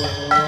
Oh.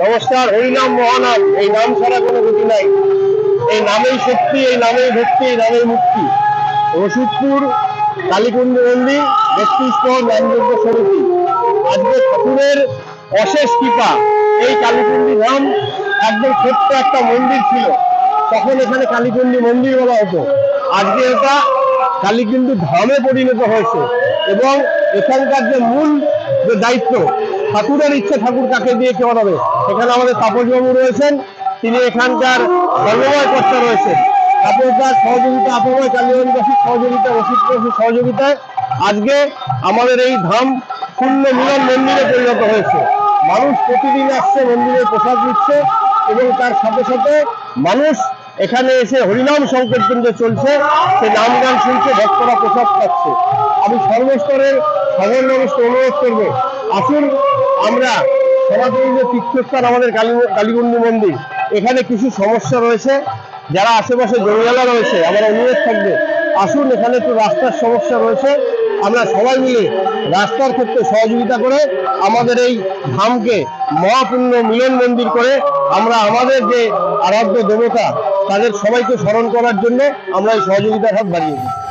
নমস্কার, এই নাম মহানাম এই নাম ছাড়া কোনো গতি নাই। এই নামেই শক্তি, এই নামেই ভক্তি, এই নামেই মুক্তি। ওষুধপুর কালীকুণ্ড মন্দির ব্যক্তিষ্ঠ নামযোগ্য সমিতি। আজকে ঠাকুরের অশেষ কৃপা। এই কালীকুণ্ডি ধাম একদম ছোট্ট একটা মন্দির ছিল। তখন এখানে কালীকুণ্ডি মন্দির বলা হতো। আজকে এটা কালীকুণ্ডি ধামে পরিণত হয়েছে। এবং এখানকার যে মূল যে দায়িত্ব, ঠাকুরের ইচ্ছে ঠাকুর কাকে দিয়ে কে বানাবে এখানে আমাদের তাপসবাবু রয়েছেন। তিনি এখানকার সর্বময় কর্তা রয়েছেন। আপনার সহযোগিতা আপময় কালীগঞ্জবাসীর সহযোগিতা রসিদবাসীর সহযোগিতায় আজকে আমাদের এই ধাম পূর্ণ মিলন মন্দিরে পরিণত হয়েছে। মানুষ প্রতিদিন আসছে মন্দিরে প্রসাদ দিচ্ছে এবং তার সাথে সাথে মানুষ এখানে এসে হরিনাম সংকীর্তন যে চলছে, সেই নাম গান শুনছে, ভক্তরা প্রসাদ পাচ্ছে। আমি সর্বস্তরের সাধারণ মানুষকে অনুরোধ করব, আসুন আমরা সনাতনী যে তীর্থস্থান, আমাদের কালী মন্দির, এখানে কিছু সমস্যা রয়েছে, যারা আশেপাশে জমিয়ালা রয়েছে, আমার অনুরোধ থাকবে, আসুন এখানে একটু রাস্তার সমস্যা রয়েছে আমরা সবাই মিলে রাস্তার ক্ষেত্রে সহযোগিতা করে আমাদের এই ধামকে মহাপূর্ণ মিলন মন্দির করে আমরা আমাদের যে আরাধ্য দেবতা, তাদের সবাইকে স্মরণ করার জন্য আমরা এই সহযোগিতার হাত বাড়িয়ে দিই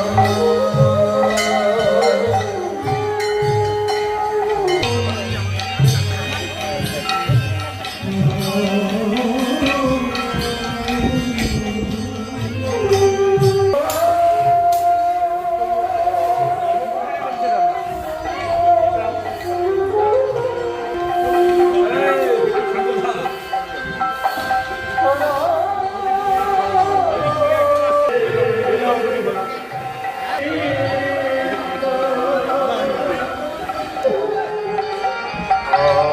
Música Oh.